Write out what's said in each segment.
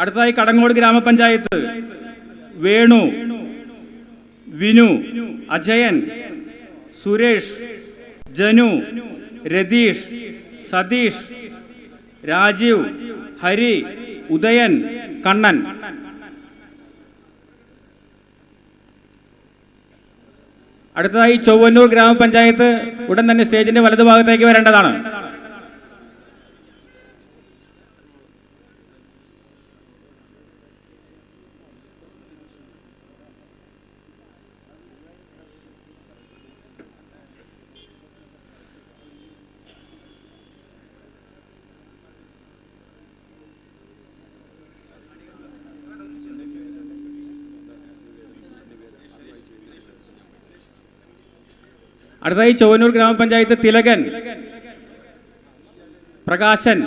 അടുത്തതായി കടങ്ങോട് ഗ്രാമപഞ്ചായത്ത്. വേണു വിനു അജയൻ സുരേഷ് ജനു രതീഷ് സതീഷ് രാജീവ് ഹരി ഉദയൻ കണ്ണൻ. അടുത്തതായി ചൊവ്വന്നൂർ ഗ്രാമപഞ്ചായത്ത് ഉടൻ തന്നെ സ്റ്റേജിന്റെ വലതുഭാഗത്തേക്ക് വരേണ്ടതാണ്. അടുത്തതായി ചൊവ്വന്നൂർ ഗ്രാമപഞ്ചായത്ത് തിലകൻ പ്രകാശൻ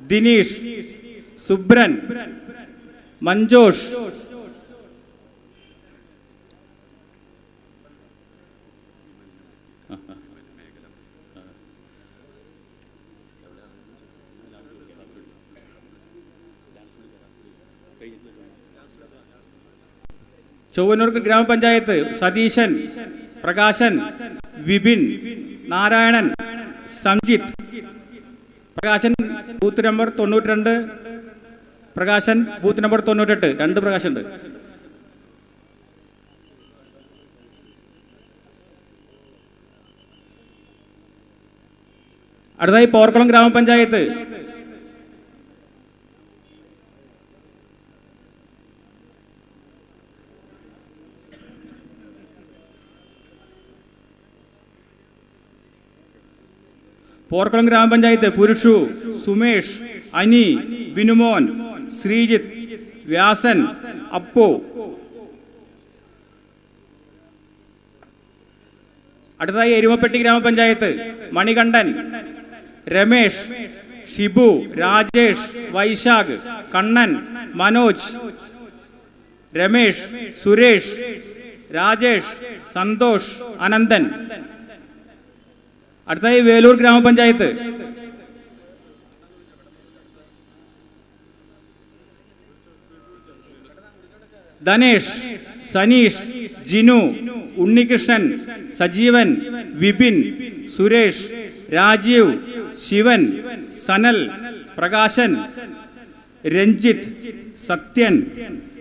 ദിനീഷ് സുബ്രൻ മഞ്ജോഷ്. ചൊവ്വന്നൂർ ഗ്രാമപഞ്ചായത്ത് സതീശൻ പ്രകാശൻ വിപിൻ നാരായണൻ സംജിത്ത് പ്രകാശൻ ബൂത്ത് നമ്പർ തൊണ്ണൂറ്റിരണ്ട്. പ്രകാശൻ ബൂത്ത് നമ്പർ തൊണ്ണൂറ്റെട്ട് രണ്ട് പ്രകാശുണ്ട് ഉണ്ട് അടുത്തതായി പോർക്കുളം ഗ്രാമപഞ്ചായത്ത്. പോർക്കുളം ഗ്രാമപഞ്ചായത്ത് പുരുഷു സുമേഷ് അനി ബിനുമോൻ ശ്രീജിത്ത് വ്യാസൻ അപ്പു. അടുത്തതായി എരുമപ്പെട്ടി ഗ്രാമപഞ്ചായത്ത് മണികണ്ഠൻ രമേഷ് ഷിബു രാജേഷ് വൈശാഖ് കണ്ണൻ മനോജ് രമേഷ് സുരേഷ് രാജേഷ് സന്തോഷ് അനന്തൻ. അടുത്തതായി വേലൂർ ഗ്രാമപഞ്ചായത്ത്. ധനേഷ് സനീഷ് ജിനു ഉണ്ണികൃഷ്ണൻ സജീവൻ വിപിൻ സുരേഷ് രാജീവ് ശിവൻ സനൽ പ്രകാശൻ രഞ്ജിത്ത് സത്യൻ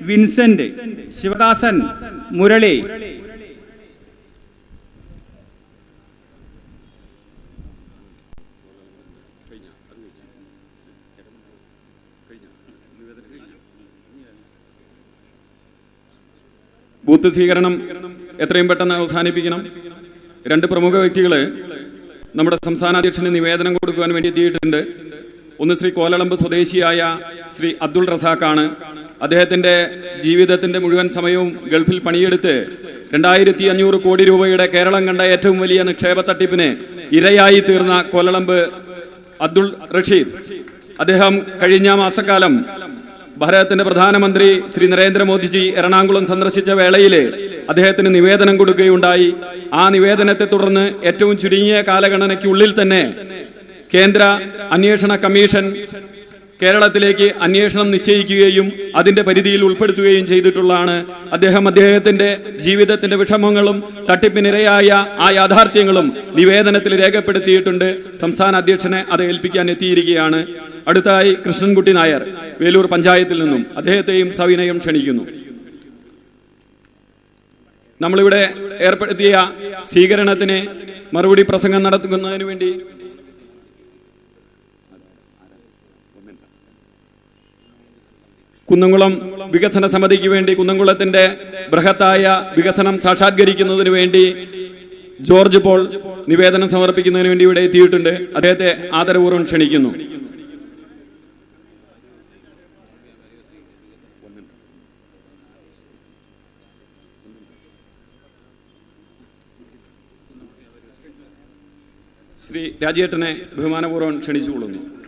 വിൻസെന്റ് ശിവദാസൻ മുരളി ബൂത്ത് സ്വീകരണം എത്രയും പെട്ടെന്ന് അവസാനിപ്പിക്കണം. രണ്ട് പ്രമുഖ വ്യക്തികളെ നമ്മുടെ സംസ്ഥാന അധ്യക്ഷന് നിവേദനം കൊടുക്കുവാൻ വേണ്ടി എത്തിയിട്ടുണ്ട്. ഒന്ന് ശ്രീ കോലളമ്പ് സ്വദേശിയായ ശ്രീ അബ്ദുൾ റസാഖാണ്. അദ്ദേഹത്തിന്റെ ജീവിതത്തിന്റെ മുഴുവൻ സമയവും ഗൾഫിൽ പണിയെടുത്ത് രണ്ടായിരത്തി അഞ്ഞൂറ് കോടി രൂപയുടെ കേരളം കണ്ട ഏറ്റവും വലിയ നിക്ഷേപ തട്ടിപ്പിന് ഇരയായി തീർന്ന കോലളമ്പ് അബ്ദുൾ റഷീദ്. അദ്ദേഹം കഴിഞ്ഞ മാസക്കാലം ഭാരതത്തിന്റെ പ്രധാനമന്ത്രി ശ്രീ നരേന്ദ്രമോദിജി എറണാകുളം സന്ദർശിച്ച വേളയിൽ അദ്ദേഹത്തിന് നിവേദനം കൊടുക്കുകയുണ്ടായി. ആ നിവേദനത്തെ തുടർന്ന് ഏറ്റവും ചുരുങ്ങിയ കാലഗണനയ്ക്കുള്ളിൽ തന്നെ കേന്ദ്ര അന്വേഷണ കമ്മീഷൻ കേരളത്തിലേക്ക് അന്വേഷണം നിശ്ചയിക്കുകയും അതിന്റെ പരിധിയിൽ ഉൾപ്പെടുത്തുകയും ചെയ്തിട്ടുള്ളതാണ്. അദ്ദേഹം അദ്ദേഹത്തിന്റെ ജീവിതത്തിന്റെ വിഷമങ്ങളും തട്ടിപ്പിനിരയായ ആ യാഥാർത്ഥ്യങ്ങളും നിവേദനത്തിൽ രേഖപ്പെടുത്തിയിട്ടുണ്ട്. സംസ്ഥാന അധ്യക്ഷനെ അത് ഏൽപ്പിക്കാൻ എത്തിയിരിക്കുകയാണ്. അടുത്തായി കൃഷ്ണൻകുട്ടി നായർ വേലൂർ പഞ്ചായത്തിൽ നിന്നും അദ്ദേഹത്തെയും സവിനയം ക്ഷണിക്കുന്നു. നമ്മളിവിടെ ഏർപ്പെടുത്തിയ സ്വീകരണത്തിന് മറുപടി പ്രസംഗം നടത്തുന്നതിന് വേണ്ടി കുന്നംകുളം വികസന സമിതിക്ക് വേണ്ടി കുന്നംകുളത്തിന്റെ ബൃഹത്തായ വികസനം സാക്ഷാത്കരിക്കുന്നതിന് വേണ്ടി ജോർജ് പോൾ നിവേദനം സമർപ്പിക്കുന്നതിന് വേണ്ടി ഇവിടെ എത്തിയിട്ടുണ്ട്. അദ്ദേഹത്തെ ആദരപൂർവം ക്ഷണിക്കുന്നു. ശ്രീ രാജേട്ടനെ ബഹുമാനപൂർവം ക്ഷണിച്ചുകൊള്ളുന്നു.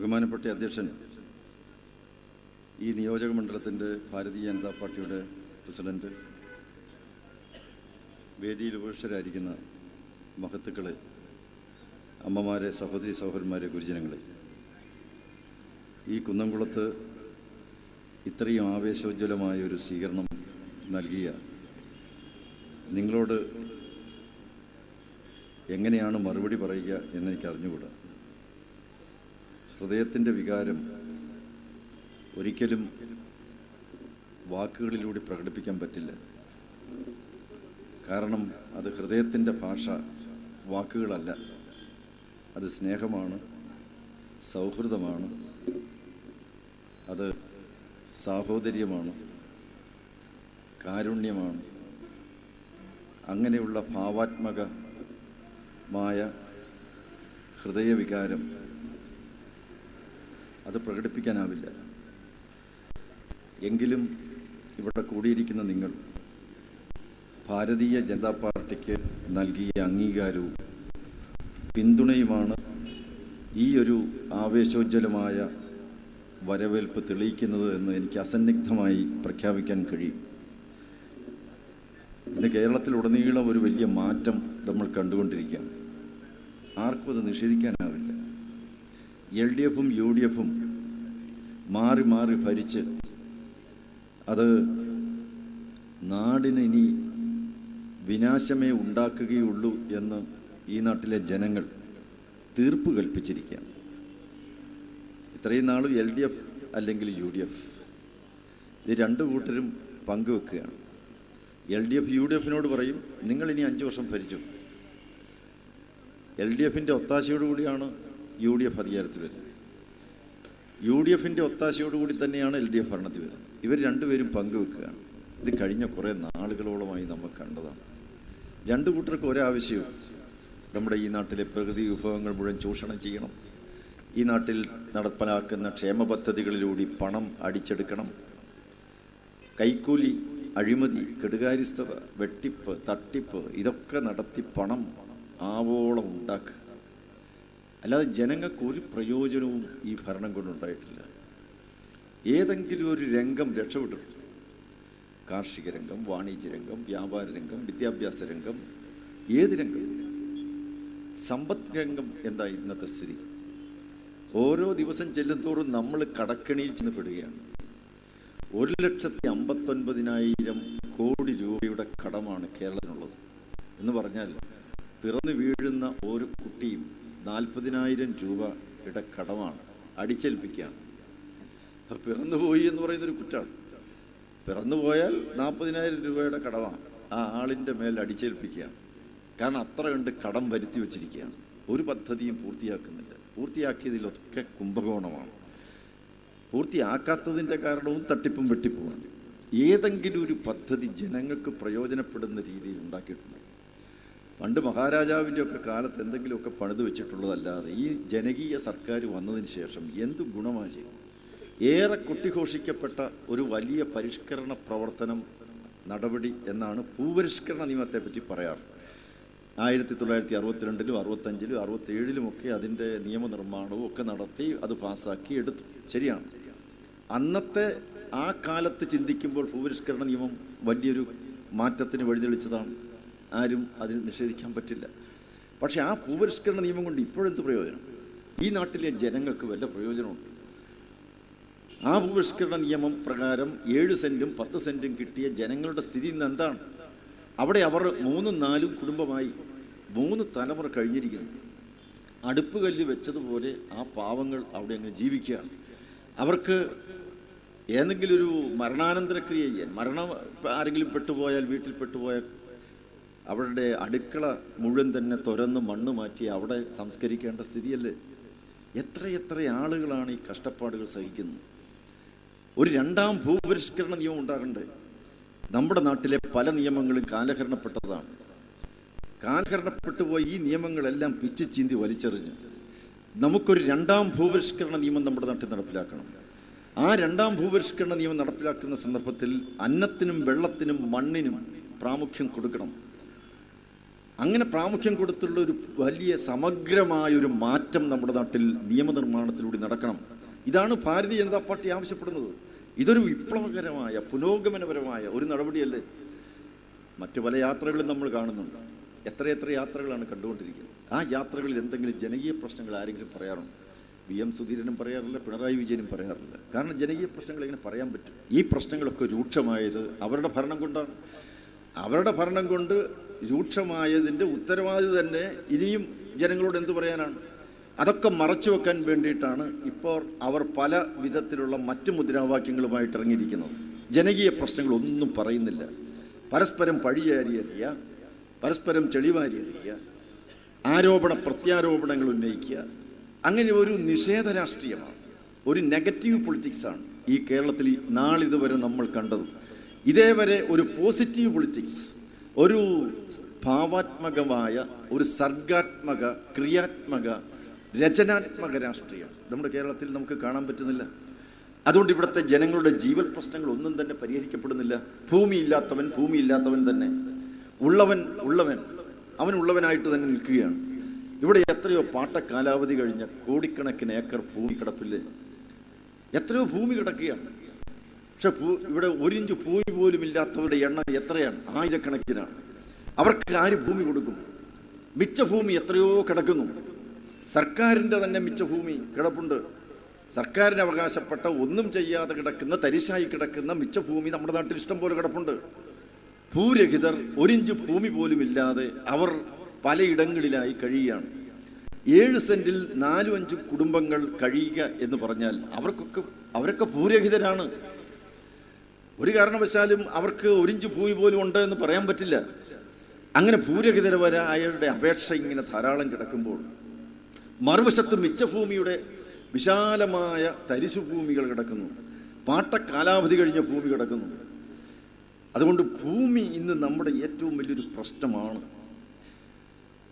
ബഹുമാനപ്പെട്ട അധ്യക്ഷൻ ഈ നിയോജക മണ്ഡലത്തിന്റെ ഭാരതീയ ജനതാ പാർട്ടിയുടെ പ്രസിഡന്റ് വേദിയിൽ ഉപേക്ഷരായിരിക്കുന്ന മഹത്തുക്കളെ അമ്മമാരെ സഹോദരി സഹോദരന്മാരെ ഗുരുജനങ്ങളെ ഈ കുന്നംകുളത്ത് ഇത്രയും ആവേശോജ്വലമായ ഒരു സ്വീകരണം നൽകിയ നിങ്ങളോട് എങ്ങനെയാണ് മറുപടി പറയുക എന്നെനിക്ക് അറിഞ്ഞുകൂടാ ഹൃദയത്തിന്റെ വികാരം ഒരിക്കലും വാക്കുകളിലൂടെ പ്രകടിപ്പിക്കാൻ പറ്റില്ല. കാരണം അത് ഹൃദയത്തിന്റെ ഭാഷ വാക്കുകളല്ല. അത് സ്നേഹമാണ് സൗഹൃദമാണ് അത് സാഹോദര്യമാണ് കാരുണ്യമാണ്. അങ്ങനെയുള്ള ഭാവാത്മകമായ ഹൃദയവികാരം അത് പ്രകടിപ്പിക്കാനാവില്ല. എങ്കിലും ഇവിടെ കൂടിയിരിക്കുന്ന നിങ്ങൾ ഭാരതീയ ജനതാ പാർട്ടിക്ക് നൽകിയ അംഗീകാരവും പിന്തുണയുമാണ് ഈ ഒരു ആവേശോജ്വലമായ വരവേൽപ്പ് തെളിയിക്കുന്നത് എന്ന് എനിക്ക് അസന്നിഗ്ധമായി പ്രഖ്യാപിക്കാൻ കഴിയും. ഇന്ന് കേരളത്തിലുടനീളം ഒരു വലിയ മാറ്റം നമ്മൾ കണ്ടുകൊണ്ടിരിക്കുകയാണ്. ആർക്കും അത് നിഷേധിക്കാനാവില്ല. എൽ ഡി എഫും യു ഡി എഫും മാറി മാറി ഭരിച്ച് അത് നാടിന് ഇനി വിനാശമേ ഉണ്ടാക്കുകയുള്ളൂ എന്ന് ഈ നാട്ടിലെ ജനങ്ങൾ തീർപ്പ് കൽപ്പിച്ചിരിക്കുകയാണ്. ഇത്രയും നാളും എൽ ഡി എഫ് അല്ലെങ്കിൽ യു ഡി എഫ് ഇത് രണ്ട് കൂട്ടരും പങ്കുവെക്കുകയാണ്. L D F U D എഫിനോട് പറയും നിങ്ങൾ ഇനി അഞ്ച് വർഷം ഭരിച്ചു? എൽ ഡി എഫിന്റെ ഒത്താശയോടുകൂടിയാണ് യു ഡി എഫ് അധികാരത്തിൽ വരുന്നത്. യു ഡി എഫിന്റെ ഒത്താശയോടുകൂടി തന്നെയാണ് എൽ ഡി എഫ് ഭരണത്തിൽ വരുന്നത്. ഇവർ രണ്ടുപേരും പങ്കുവെക്കുകയാണ്. ഇത് കഴിഞ്ഞ കുറേ നാളുകളോളമായി നമ്മൾ കണ്ടതാണ്. രണ്ട് കൂട്ടർക്ക് ഒരാവശ്യവും നമ്മുടെ ഈ നാട്ടിലെ പ്രകൃതി വിഭവങ്ങൾ മുഴുവൻ ചൂഷണം ചെയ്യണം. ഈ നാട്ടിൽ നടപ്പിലാക്കുന്ന ക്ഷേമ പദ്ധതികളിലൂടെ പണം അടിച്ചെടുക്കണം. കൈക്കൂലി അഴിമതി കെടുകാര്യസ്ഥത വെട്ടിപ്പ് തട്ടിപ്പ് ഇതൊക്കെ നടത്തി പണം ആവോളം ഉണ്ടാക്കുക. അല്ലാതെ ജനങ്ങൾക്ക് ഒരു പ്രയോജനവും ഈ ഭരണം കൊണ്ടുണ്ടായിട്ടില്ല ഏതെങ്കിലും ഒരു രംഗം രക്ഷപ്പെട്ടിട്ടുണ്ട്. കാർഷിക രംഗം വാണിജ്യ രംഗം വ്യാപാര രംഗം വിദ്യാഭ്യാസ രംഗം ഏത് രംഗം? സമ്പദ് രംഗം എന്താ ഇന്നത്തെ സ്ഥിതി? ഓരോ ദിവസം ചെല്ലുന്തോറും നമ്മൾ കടക്കണിയിൽ ചെന്ന് പെടുകയാണ് ഒരു ലക്ഷത്തി അമ്പത്തൊൻപതിനായിരം കോടി രൂപയുടെ കടമാണ് കേരളത്തിനുള്ളത്. എന്ന് പറഞ്ഞാൽ പിറന്നു വീഴുന്ന ഓരോ കുട്ടിയും നാൽപ്പതിനായിരം രൂപയുടെ കടമാണ്. അടിച്ചേൽപ്പിക്കുകയാണ്. പിറന്നുപോയി എന്ന് പറയുന്നൊരു കുറ്റമാണ് പിറന്നുപോയാൽ നാൽപ്പതിനായിരം രൂപയുടെ കടമാണ്. ആ ആളിന്റെ മേൽ അടിച്ചേൽപ്പിക്കുകയാണ്. കാരണം അത്ര കണ്ട് കടം വരുത്തി വച്ചിരിക്കുകയാണ്. ഒരു പദ്ധതിയും പൂർത്തിയാക്കുന്നില്ല. പൂർത്തിയാക്കിയതിലൊക്കെ കുംഭകോണമാണ്. പൂർത്തിയാക്കാത്തതിന്റെ കാരണവും തട്ടിപ്പും വെട്ടിപ്പുമാണ് ഏതെങ്കിലും ഒരു പദ്ധതി ജനങ്ങൾക്ക് പ്രയോജനപ്പെടുന്ന രീതിയിൽ ഉണ്ടാക്കിയിട്ടുണ്ട്? പണ്ട് മഹാരാജാവിന്റെ ഒക്കെ കാലത്ത് എന്തെങ്കിലുമൊക്കെ പണിത് വെച്ചിട്ടുള്ളതല്ലാതെ ഈ ജനകീയ സർക്കാർ വന്നതിന് ശേഷം എന്ത് ഗുണമാണ് ചെയ്യും ഏറെ കൊട്ടിഘോഷിക്കപ്പെട്ട ഒരു വലിയ പരിഷ്കരണ പ്രവർത്തനം നടപടി എന്നാണ് ഭൂപരിഷ്കരണ നിയമത്തെ പറ്റി പറയാറ്. ആയിരത്തി തൊള്ളായിരത്തി അറുപത്തിരണ്ടിലും അറുപത്തഞ്ചിലും അറുപത്തേഴിലും ഒക്കെ അതിന്റെ നിയമനിർമ്മാണവും ഒക്കെ നടത്തി അത് പാസ്സാക്കി എടുത്തു. ശരിയാണ്. അന്നത്തെ ആ കാലത്ത് ചിന്തിക്കുമ്പോൾ ഭൂപരിഷ്കരണ നിയമം വലിയൊരു മാറ്റത്തിന് വഴിതെളിച്ചതാണ്. ആരും അതിന് നിഷേധിക്കാൻ പറ്റില്ല. പക്ഷേ ആ ഭൂപരിഷ്കരണ നിയമം കൊണ്ട് ഇപ്പോഴെന്ത് പ്രയോജനം? ഈ നാട്ടിലെ ജനങ്ങൾക്ക് വല്ല പ്രയോജനമുണ്ട്? ആ ഭൂപരിഷ്കരണ നിയമം പ്രകാരം ഏഴ് സെന്റും പത്ത് സെന്റും കിട്ടിയ ജനങ്ങളുടെ സ്ഥിതി ഇന്ന് എന്താണ്? അവിടെ അവർ മൂന്നും നാലും കുടുംബമായി മൂന്ന് തലമുറ കഴിഞ്ഞിരിക്കുന്നു. അടുപ്പ് കല്ല് വെച്ചതുപോലെ ആ പാവങ്ങൾ അവിടെ അങ്ങ് ജീവിക്കുകയാണ്. അവർക്ക് ഏതെങ്കിലും ഒരു മരണാനന്തര ക്രിയ ചെയ്യാൻ മരണം ആരെങ്കിലും പെട്ടുപോയാൽ വീട്ടിൽ പെട്ടുപോയാൽ അവരുടെ അടുക്കള മുഴുവൻ തന്നെ തുരന്ന് മണ്ണ് മാറ്റി അവിടെ സംസ്കരിക്കേണ്ട സ്ഥിതിയല്ലേ? എത്ര എത്ര ആളുകളാണ് ഈ കഷ്ടപ്പാടുകൾ സഹിക്കുന്നത്? ഒരു രണ്ടാം ഭൂപരിഷ്കരണ നിയമം ഉണ്ടാകണ്ടേ? നമ്മുടെ നാട്ടിലെ പല നിയമങ്ങളും കാലഹരണപ്പെട്ടതാണ്. കാലഹരണപ്പെട്ടു പോയി ഈ നിയമങ്ങളെല്ലാം പിച്ചു ചീന്തി വലിച്ചെറിഞ്ഞ്. നമുക്കൊരു രണ്ടാം ഭൂപരിഷ്കരണ നിയമം നമ്മുടെ നാട്ടിൽ നടപ്പിലാക്കണം. ആ രണ്ടാം ഭൂപരിഷ്കരണ നിയമം നടപ്പിലാക്കുന്ന സന്ദർഭത്തിൽ അന്നത്തിനും വെള്ളത്തിനും മണ്ണിനും പ്രാമുഖ്യം കൊടുക്കണം. അങ്ങനെ പ്രാമുഖ്യം കൊടുത്തുള്ള ഒരു വലിയ സമഗ്രമായൊരു മാറ്റം നമ്മുടെ നാട്ടിൽ നിയമനിർമ്മാണത്തിലൂടെ നടക്കണം. ഇതാണ് ഭാരതീയ ജനതാ പാർട്ടി ആവശ്യപ്പെടുന്നത്. ഇതൊരു വിപ്ലവകരമായ പുരോഗമനപരമായ ഒരു നടപടിയല്ലേ? മറ്റു പല യാത്രകളും നമ്മൾ കാണുന്നുണ്ട്. എത്രയെത്ര യാത്രകളാണ് കണ്ടുകൊണ്ടിരിക്കുന്നത്. ആ യാത്രകളിൽ എന്തെങ്കിലും ജനകീയ പ്രശ്നങ്ങൾ ആരെങ്കിലും പറയാറുണ്ട്? വി എം സുധീരനും പറയാറില്ല പിണറായി വിജയനും പറയാറില്ല. കാരണം ജനകീയ പ്രശ്നങ്ങൾ എങ്ങനെ പറയാൻ പറ്റും. ഈ പ്രശ്നങ്ങളൊക്കെ രൂക്ഷമായത് അവരുടെ ഭരണം കൊണ്ടാണ്. അവരുടെ ഭരണം കൊണ്ട് രൂക്ഷമായതിന്റെ ഉത്തരവാദിത്വം തന്നെ ഇനിയും ജനങ്ങളോട് എന്തു പറയാനാണ്? അതൊക്കെ മറച്ചു വെക്കാൻ വേണ്ടിയിട്ടാണ് ഇപ്പോൾ അവർ പല വിധത്തിലുള്ള മറ്റ് മുദ്രാവാക്യങ്ങളുമായിട്ട് ഇറങ്ങിയിരിക്കുന്നത്. ജനകീയ പ്രശ്നങ്ങളൊന്നും പറയുന്നില്ല. പരസ്പരം പഴിയാരിയറിയ പരസ്പരം ചെളിവാരി അറിയുക ആരോപണ പ്രത്യാരോപണങ്ങൾ ഉന്നയിക്കുക. അങ്ങനെ ഒരു നിഷേധ രാഷ്ട്രീയമാണ്. ഒരു നെഗറ്റീവ് പൊളിറ്റിക്സാണ് ഈ കേരളത്തിൽ നാളിതുവരെ നമ്മൾ കണ്ടത്. ഇതേവരെ ഒരു പോസിറ്റീവ് പൊളിറ്റിക്സ് ഒരു ഭാവാത്മകമായ ഒരു സർഗാത്മക ക്രിയാത്മക രചനാത്മക രാഷ്ട്രീയം നമ്മുടെ കേരളത്തിൽ നമുക്ക് കാണാൻ പറ്റുന്നില്ല. അതുകൊണ്ട് ഇവിടുത്തെ ജനങ്ങളുടെ ജീവൻ പ്രശ്നങ്ങൾ ഒന്നും തന്നെ പരിഹരിക്കപ്പെടുന്നില്ല. ഭൂമി ഇല്ലാത്തവൻ ഭൂമി ഇല്ലാത്തവൻ തന്നെ. ഉള്ളവൻ ഉള്ളവൻ അവൻ ഉള്ളവനായിട്ട് തന്നെ നിൽക്കുകയാണ്. ഇവിടെ എത്രയോ പാട്ട കാലാവധി കഴിഞ്ഞ കോടിക്കണക്കിന് ഏക്കർ ഭൂമി കിടപ്പില്ലേ? എത്രയോ ഭൂമി കിടക്കുകയാണ്. പക്ഷെ ഇവിടെ ഒരിഞ്ച് ഭൂമി പോലും ഇല്ലാത്തവരുടെ എണ്ണം എത്രയാണ്? ആയിരക്കണക്കിനാണ്. അവർക്ക് ആര് ഭൂമി കൊടുക്കും? മിച്ച ഭൂമി എത്രയോ കിടക്കുന്നു. സർക്കാരിന്റെ തന്നെ മിച്ച ഭൂമി കിടപ്പുണ്ട്. സർക്കാരിന് അവകാശപ്പെട്ട ഒന്നും ചെയ്യാതെ കിടക്കുന്ന തരിശായി കിടക്കുന്ന മിച്ച ഭൂമി നമ്മുടെ നാട്ടിൽ ഇഷ്ടം പോലെ കിടപ്പുണ്ട്. ഭൂരഹിതർ ഒരിഞ്ച് ഭൂമി പോലും ഇല്ലാതെ അവർ പലയിടങ്ങളിലായി കഴിയുകയാണ്. ഏഴ് സെന്റിൽ നാലും അഞ്ച് കുടുംബങ്ങൾ കഴിയുക എന്ന് പറഞ്ഞാൽ അവർക്കൊക്കെ അവരൊക്കെ ഭൂരഹിതരാണ്. ഒരു കാരണവശാലും അവർക്ക് ഒരിഞ്ച് ഭൂമി പോലും ഉണ്ട് എന്ന് പറയാൻ പറ്റില്ല. അങ്ങനെ ഭൂരഹിതരവരായവരുടെ അപേക്ഷ ഇങ്ങനെ ധാരാളം കിടക്കുമ്പോൾ മറുവശത്ത് മിച്ചഭൂമിയുടെ വിശാലമായ തരിശു ഭൂമികൾ കിടക്കുന്നു. പാട്ടക്കാലാവധി കഴിഞ്ഞ ഭൂമി കിടക്കുന്നു. അതുകൊണ്ട് ഭൂമി ഇന്ന് നമ്മുടെ ഏറ്റവും വലിയൊരു പ്രശ്നമാണ്.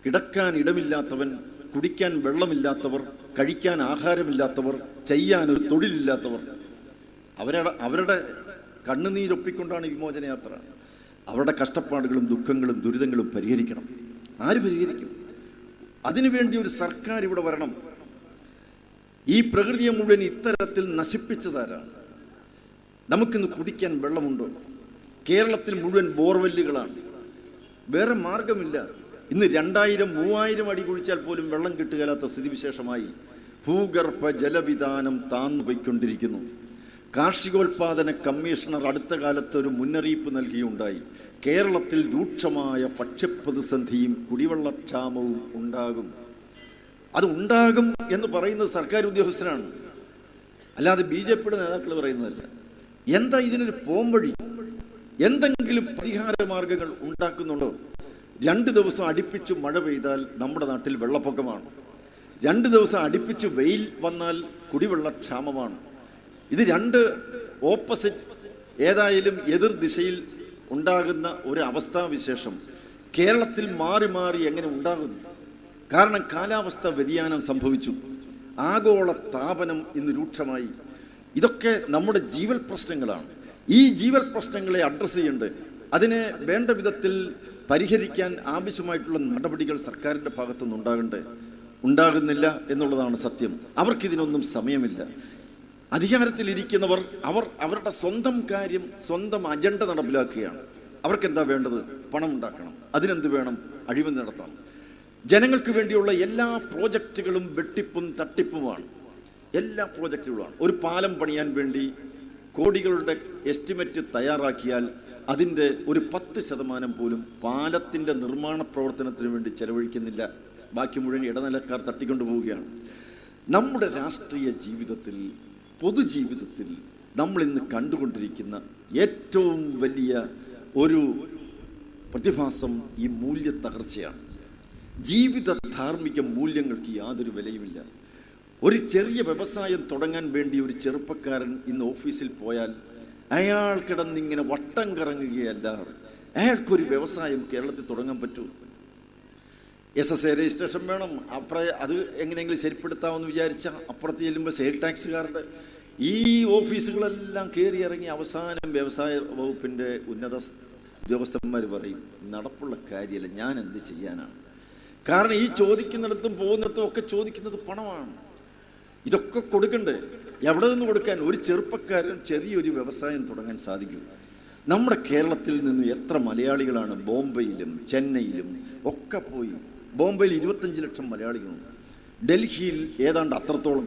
കിടക്കാൻ ഇടമില്ലാത്തവൻ കുടിക്കാൻ വെള്ളമില്ലാത്തവർ കഴിക്കാൻ ആഹാരമില്ലാത്തവർ ചെയ്യാൻ ഒരു തൊഴിലില്ലാത്തവർ. അവരുടെ അവരുടെ കണ്ണുനീരൊപ്പിക്കൊണ്ടാണ് വിമോചന യാത്ര അവരുടെ കഷ്ടപ്പാടുകളും ദുഃഖങ്ങളും ദുരിതങ്ങളും പരിഹരിക്കണം. ആര് പരിഹരിക്കും? അതിനുവേണ്ടി ഒരു സർക്കാർ ഇവിടെ വരണം. ഈ പ്രകൃതിയെ മുഴുവൻ ഇത്തരത്തിൽ നശിപ്പിച്ചതാരാണ്? നമുക്കിന്ന് കുടിക്കാൻ വെള്ളമുണ്ടോ? കേരളത്തിൽ മുഴുവൻ ബോർവെല്ലുകളാണ്. വേറെ മാർഗമില്ല. ഇന്ന് രണ്ടായിരം മൂവായിരം അടി കുഴിച്ചാൽ പോലും വെള്ളം കിട്ടുകയില്ലാത്ത സ്ഥിതിവിശേഷമായി ഭൂഗർഭ ജലവിധാനം താന്നു പോയിക്കൊണ്ടിരിക്കുന്നു. കാർഷികോൽപാദന കമ്മീഷണർ അടുത്ത കാലത്ത് ഒരു മുന്നറിയിപ്പ് നൽകിയുണ്ടായി. കേരളത്തിൽ രൂക്ഷമായ പക്ഷപ്രതിസന്ധിയും കുടിവെള്ളക്ഷാമവും ഉണ്ടാകും. അത് ഉണ്ടാകും എന്ന് പറയുന്നത് സർക്കാർ ഉദ്യോഗസ്ഥരാണ് അല്ലാതെ ബി ജെ പിയുടെ നേതാക്കൾ പറയുന്നതല്ല. എന്താ ഇതിനൊരു പോംവഴി? എന്തെങ്കിലും പരിഹാര മാർഗങ്ങൾ ഉണ്ടാക്കുന്നുണ്ടോ? രണ്ട് ദിവസം അടുപ്പിച്ച് മഴ പെയ്താൽ നമ്മുടെ നാട്ടിൽ വെള്ളപ്പൊക്കമാണ്. രണ്ട് ദിവസം അടുപ്പിച്ച് വെയിൽ വന്നാൽ കുടിവെള്ളക്ഷാമമാണ്. ഇത് രണ്ട് ഓപ്പോസിറ്റ് ഏതായാലും എതിർ ദിശയിൽ ഉണ്ടാകുന്ന ഒരു അവസ്ഥാവിശേഷം കേരളത്തിൽ മാറി മാറി എങ്ങനെ ഉണ്ടാകുന്നു? കാരണം കാലാവസ്ഥ വ്യതിയാനം സംഭവിച്ചു. ആഗോള താപനം ഇന്ന് രൂക്ഷമായി. ഇതൊക്കെ നമ്മുടെ ജീവൽ പ്രശ്നങ്ങളാണ്. ഈ ജീവൽ പ്രശ്നങ്ങളെ അഡ്രസ്സ് ചെയ്യേണ്ടത് അതിനെ വേണ്ട വിധത്തിൽ പരിഹരിക്കാൻ ആവശ്യമായിട്ടുള്ള നടപടികൾ സർക്കാരിന്റെ ഭാഗത്തുനിന്ന് ഉണ്ടാകണ്ടേ ഉണ്ടാകുന്നില്ല എന്നുള്ളതാണ് സത്യം. അവർക്കിതിനൊന്നും സമയമില്ല. അധികാരത്തിലിരിക്കുന്നവർ അവർ അവരുടെ സ്വന്തം കാര്യം സ്വന്തം അജണ്ട നടപ്പിലാക്കുകയാണ്. അവർക്ക് എന്താ വേണ്ടത്? പണം ഉണ്ടാക്കണം. അതിനെന്ത് വേണം? അഴിമതി നടത്തണം. ജനങ്ങൾക്ക് വേണ്ടിയുള്ള എല്ലാ പ്രോജക്റ്റുകളും വെട്ടിപ്പും തട്ടിപ്പുമാണ്. എല്ലാ പ്രോജക്റ്റുകളുമാണ്. ഒരു പാലം പണിയാൻ വേണ്ടി കോടികളുടെ എസ്റ്റിമേറ്റ് തയ്യാറാക്കിയാൽ അതിന്റെ ഒരു പത്ത് ശതമാനം പോലും പാലത്തിന്റെ നിർമ്മാണ പ്രവർത്തനത്തിന് വേണ്ടി ചെലവഴിക്കുന്നില്ല. ബാക്കി മുഴുവൻ ഇടനിലക്കാർ തട്ടിക്കൊണ്ടു പോവുകയാണ് നമ്മുടെ രാഷ്ട്രീയ ജീവിതത്തിൽ പൊതുജീവിതത്തിൽ നമ്മൾ ഇന്ന് കണ്ടുകൊണ്ടിരിക്കുന്ന ഏറ്റവും വലിയ ഒരു പ്രതിഭാസം ഈ മൂല്യ തകർച്ചയാണ്. ജീവിത ധാർമ്മിക മൂല്യങ്ങൾക്ക് യാതൊരു വിലയുമില്ല. ഒരു ചെറിയ വ്യവസായം തുടങ്ങാൻ വേണ്ടി ഒരു ചെറുപ്പക്കാരൻ ഇന്ന് ഓഫീസിൽ പോയാൽ അയാൾ കിടന്നിങ്ങനെ വട്ടം കറങ്ങുകയല്ലാതെ അയാൾക്കൊരു വ്യവസായം കേരളത്തിൽ തുടങ്ങാൻ പറ്റൂ. എസ് എസ് എ രജിസ്ട്രേഷൻ വേണം. അപ്പുറ അത് എങ്ങനെയെങ്കിലും ശരിപ്പെടുത്താമെന്ന് വിചാരിച്ച അപ്പുറത്ത് ചെല്ലുമ്പോൾ സെയിൽ ടാക്സുകാരുടെ ഈ ഓഫീസുകളെല്ലാം കയറി ഇറങ്ങി അവസാനം വ്യവസായ വകുപ്പിന്റെ ഉന്നത ഉദ്യോഗസ്ഥന്മാർ പറയും നടപ്പുള്ള കാര്യമല്ല ഞാൻ എന്ത് ചെയ്യാനാണ്? കാരണം ഈ ചോദിക്കുന്നിടത്തും പോകുന്നിടത്തും ഒക്കെ ചോദിക്കുന്നത് പണമാണ്. ഇതൊക്കെ കൊടുക്കണ്ടേ? എവിടെ നിന്ന് കൊടുക്കാൻ? ഒരു ചെറുപ്പക്കാരൻ ചെറിയൊരു വ്യവസായം തുടങ്ങാൻ സാധിക്കും. നമ്മുടെ കേരളത്തിൽ നിന്ന് എത്ര മലയാളികളാണ് ബോംബെയിലും ചെന്നൈയിലും ഒക്കെ പോയി ബോംബെയിൽ ഇരുപത്തഞ്ച് ലക്ഷം മലയാളികളുണ്ട്. ഡൽഹിയിൽ ഏതാണ്ട് അത്രത്തോളം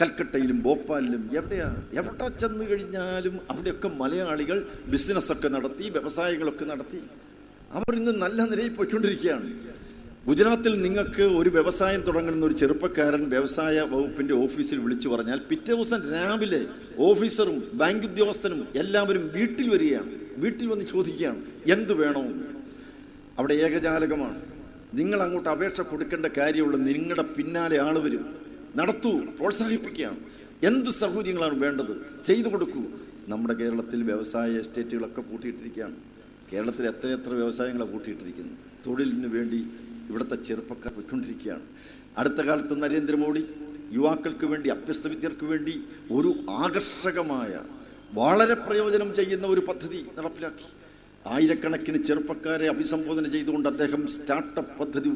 കൽക്കട്ടയിലും ഭോപ്പാലിലും എവിടെയാ എവിടെ ചെന്ന് കഴിഞ്ഞാലും അവിടെയൊക്കെ മലയാളികൾ ബിസിനസ്സൊക്കെ നടത്തി വ്യവസായങ്ങളൊക്കെ നടത്തി. അവർ ഇന്ന് നല്ല നിലയിൽ പോയിക്കൊണ്ടിരിക്കുകയാണ്. ഗുജറാത്തിൽ നിങ്ങൾക്ക് ഒരു വ്യവസായം തുടങ്ങുന്ന ഒരു ചെറുപ്പക്കാരൻ വ്യവസായ വകുപ്പിന്റെ ഓഫീസിൽ വിളിച്ചു പറഞ്ഞാൽ പിറ്റേ ദിവസം രാവിലെ ഓഫീസറും ബാങ്ക് ഉദ്യോഗസ്ഥനും എല്ലാവരും വീട്ടിൽ വരികയാണ്. വീട്ടിൽ വന്ന് ചോദിക്കുകയാണ് എന്ത് വേണമെന്ന് അവിടെ ഏകജാലകമാണ്. നിങ്ങൾ അങ്ങോട്ട് അപേക്ഷ കൊടുക്കേണ്ട കാര്യമുള്ളൂ നിങ്ങളുടെ പിന്നാലെ ആൾ വരും. നടത്തൂ പ്രോത്സാഹിപ്പിക്കുകയാണ് എന്ത് സൗകര്യങ്ങളാണ് വേണ്ടത്? ചെയ്തു കൊടുക്കൂ. നമ്മുടെ കേരളത്തിൽ വ്യവസായ എസ്റ്റേറ്റുകളൊക്കെ പൂട്ടിയിട്ടിരിക്കുകയാണ്. കേരളത്തിൽ എത്ര എത്ര വ്യവസായങ്ങളാണ് പൂട്ടിയിട്ടിരിക്കുന്നത്? തൊഴിലിന് വേണ്ടി ഇവിടുത്തെ ചെറുപ്പക്കാർ പോയിക്കൊണ്ടിരിക്കുകയാണ്. അടുത്ത കാലത്ത് നരേന്ദ്രമോദി യുവാക്കൾക്ക് വേണ്ടി അഭ്യസ്ത വിദ്യർക്ക് വേണ്ടി ഒരു ആകർഷകമായ വളരെ പ്രയോജനം ചെയ്യുന്ന ഒരു പദ്ധതി നടപ്പിലാക്കി. ആയിരക്കണക്കിന് ചെറുപ്പക്കാരെ അഭിസംബോധന ചെയ്തുകൊണ്ട് അദ്ദേഹം സ്റ്റാർട്ടപ്പ് പദ്ധതി